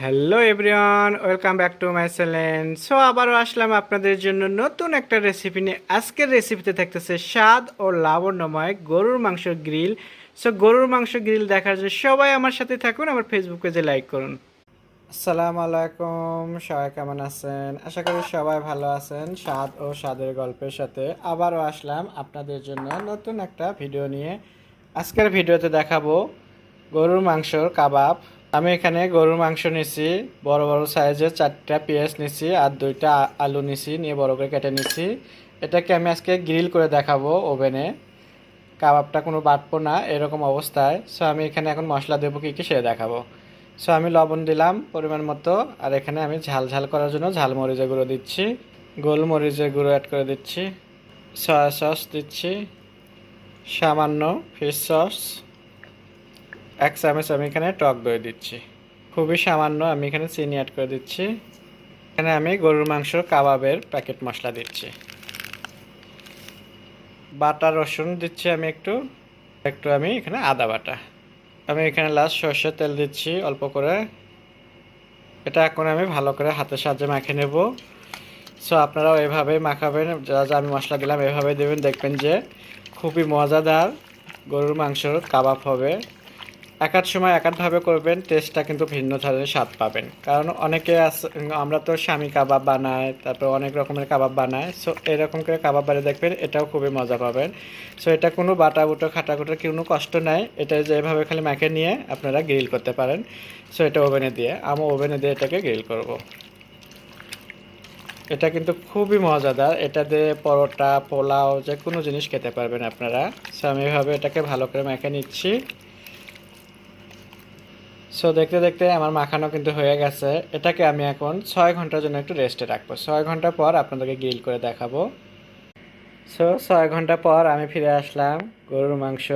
Hello everyone welcome back to my channel so আবারও আসলাম আপনাদের জন্য নতুন একটা রেসিপি নিয়ে। আজকের রেসিপিতে থাকতেছে স্বাদ ও লাবণ্যময় গরুর মাংস গ্রিল সো গরুর মাংস গ্রিল দেখার জন্য সবাই আমার সাথে থাকুন, আমার ফেসবুক পেজে লাইক করুন। আসসালামু আলাইকুম। সবাই কেমন আছেন? আশা করি সবাই ভালো আছেন। স্বাদ ও স্বাদের গল্পের সাথে আবারও আসলাম আপনাদের জন্য নতুন একটা ভিডিও নিয়ে। আজকের ভিডিওতে দেখাবো গরুর মাংসর কাবাব। আমি এখানে গরুর মাংস নিছি, বড় বড় সাইজের চারটা পেঁয়াজ নিছি আর দুইটা আলু নিছি, নিয়ে বড় করে কেটে নিছি। এটাকে আমি আজকে গ্রিল করে দেখাবো ওভেনে। কাবাবটা কোনো বাটবো না, এরকম অবস্থায়। সো আমি এখানে এখন মশলা দেবো কী কী সেটা দেখাবো। সো আমি লবণ দিলাম পরিমাণ মতো, আর এখানে আমি ঝাল ঝাল করার জন্য ঝালমরিচের গুঁড়ো দিচ্ছি। গোলমরিচের গুঁড়ো অ্যাড করে দিচ্ছি। সয়া সস দিচ্ছি। সামান্য ফিশ সস এক চামচ আমি এখানে টক দই দিচ্ছি। খুবই সামান্য আমি এখানে চিনি অ্যাড করে দিচ্ছি। এখানে আমি গরুর মাংসর কাবাবের প্যাকেট মশলা দিচ্ছি। বাটা, রসুন দিচ্ছি আমি একটু। একটু আমি এখানে আদা বাটা। আমি এখানে লাস্ট সর্ষের তেল দিচ্ছি অল্প করে। এটা এখন আমি ভালো করে হাতের সাহায্যে মাখে নেব। সো আপনারাও এভাবে মাখাবেন। যা যা আমি মশলা দিলাম এভাবে দেবেন। দেখবেন যে খুবই মজাদার গরুর মাংসর কাবাব হবে। একাধ সময় এক একাধভাবে করবেন টেস্টটা কিন্তু ভিন্ন ধরনের স্বাদ পাবেন। কারণ অনেকে আমরা তো স্বামী কাবাব বানাই, তারপর অনেক রকমের কাবাব বানাই সো এরকম করে কাবাব বানিয়ে দেখবেন এটাও খুবই মজা পাবেন। সো এটা কোনো বাটা বুটো, খাটা খুটার কোনো কষ্ট নাই, এটা যেভাবে খালি মাখে নিয়ে আপনারা গ্রিল করতে পারেন। সো এটা ওভেনে দিয়ে, আমি ওভেনে দিয়ে এটাকে গ্রিল করব। এটা কিন্তু খুবই মজাদার, এটা দিয়ে পরোটা, পোলাও, যে কোনো জিনিস খেতে পারবেন আপনারা। সো আমি এভাবে এটাকে ভালো করে মেখে নিচ্ছি। সো দেখতে দেখতে আমার মাখানো কিন্তু হয়ে গেছে। এটাকে আমি এখন ছয় ঘণ্টার জন্য একটু রেস্টে রাখব। ছয় ঘণ্টা পর আপনাদেরকে গ্রিল করে দেখাবো। সো ছয় ঘণ্টা পর আমি ফিরে আসলাম গরুর মাংস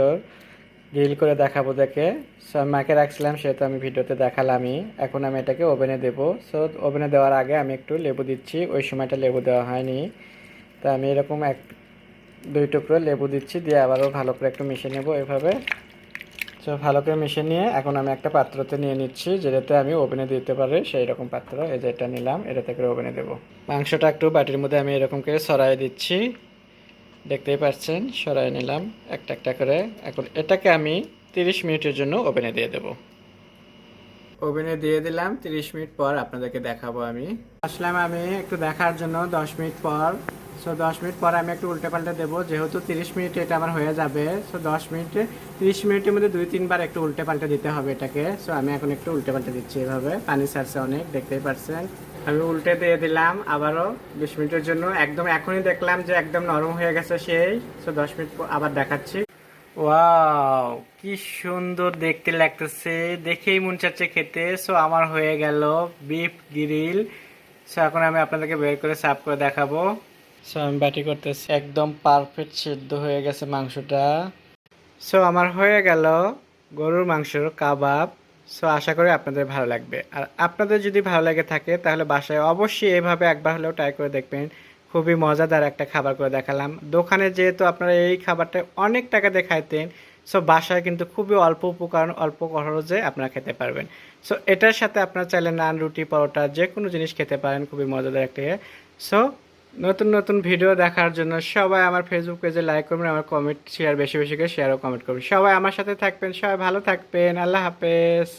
গ্রিল করে দেখাবো দেখে। সো আমি মাকে রাখছিলাম সেহেতু আমি ভিডিওতে দেখালামই। এখন আমি এটাকে ওভেনে দেবো। সো ওভেনে দেওয়ার আগে আমি একটু লেবু দিচ্ছি। ওই সময়টা লেবু দেওয়া হয়নি। তা আমি এরকম এক, দুই টুকরো লেবু দিচ্ছি, দিয়ে আবারও ভালো করে একটু মিশিয়ে নেব এভাবে। তো ভালো করে মিশিয়ে নিয়ে এখন আমি একটা পাত্রতে নিয়ে নিচ্ছি, যেটাতে আমি ওভেনে দিতে পারি, সেই রকম পাত্র, এই যে এটা নিলাম, এটাতে করে ওভেনে দেবো। মাংসটা একটু বাটির মধ্যে আমি এরকম করে সরাই দিচ্ছি। দেখতেই পাচ্ছেন সরাই নিলাম, একটা একটা করে। এখন এটাকে আমি তিরিশ মিনিটের জন্য ওভেনে দিয়ে দেবো। ওভেনে দিয়ে দিলাম তিরিশ মিনিট পর আপনাদেরকে দেখাবো আমি। আসলাম আমি একটু দেখার জন্য, দশ মিনিট পর। সো দশ মিনিট পর আমি একটু উল্টে পাল্টে দেবো। যেহেতু তিরিশ মিনিট এটা আমার হয়ে যাবে সো দশ মিনিটে, তিরিশ মিনিটের মধ্যে দুই, তিনবার একটু উল্টে পাল্টে দিতে হবে এটাকে। সো আমি এখন একটু উল্টে পাল্টে দিচ্ছি এভাবে। পানি ছাড়ছে অনেক, দেখতেই পারছেন। আমি উল্টে দিয়ে দিলাম আবারও বিশ মিনিটের জন্য। একদম এখনই দেখলাম যে একদম নরম হয়ে গেছে সেই। সো দশ মিনিট আবার দেখাচ্ছি। ওয়াও কি সুন্দর দেখতে লাগতেছে। দেখেই মন চাচ্ছে খেতে। সো আমার হয়ে গেল বিফ গ্রিল। সো এখন আমি আপনাদেরকে বের করে সার্ভ করে দেখাবো। সো আমি বাটি করতেছি। একদম পারফেক্ট সিদ্ধ হয়ে গেছে মাংসটা। সো আমার হয়ে গেল গরুর মাংসর কাবাব। সো আশা করি আপনাদের ভালো লাগবে। আর আপনাদের যদি ভালো লেগে থাকে, তাহলে বাসায় অবশ্যই এভাবে একবার হলেও ট্রাই করে দেখবেন। খুবই মজাদার একটা খাবার করে দেখালাম। দোকানে যেহেতু আপনারা এই খাবারটা অনেক টাকা দিয়ে খাইতেন সো বাসায় কিন্তু খুবই অল্প উপকরণ, অল্প খরচে আপনারা খেতে পারবেন। সো এটার সাথে আপনারা চাইলে নান, রুটি, পরোটা যে কোনো জিনিস খেতে পারেন। খুবই মজাদার একটা সো নতুন নতুন ভিডিও দেখার জন্য সবাই আমার ফেসবুক পেজে লাইক করবেন, আমার কমেন্ট শেয়ার বেশি বেশি করে শেয়ার ও কমেন্ট করবেন। সবাই আমার সাথে থাকবেন, সবাই ভালো থাকবেন, আল্লাহ হাফেজ।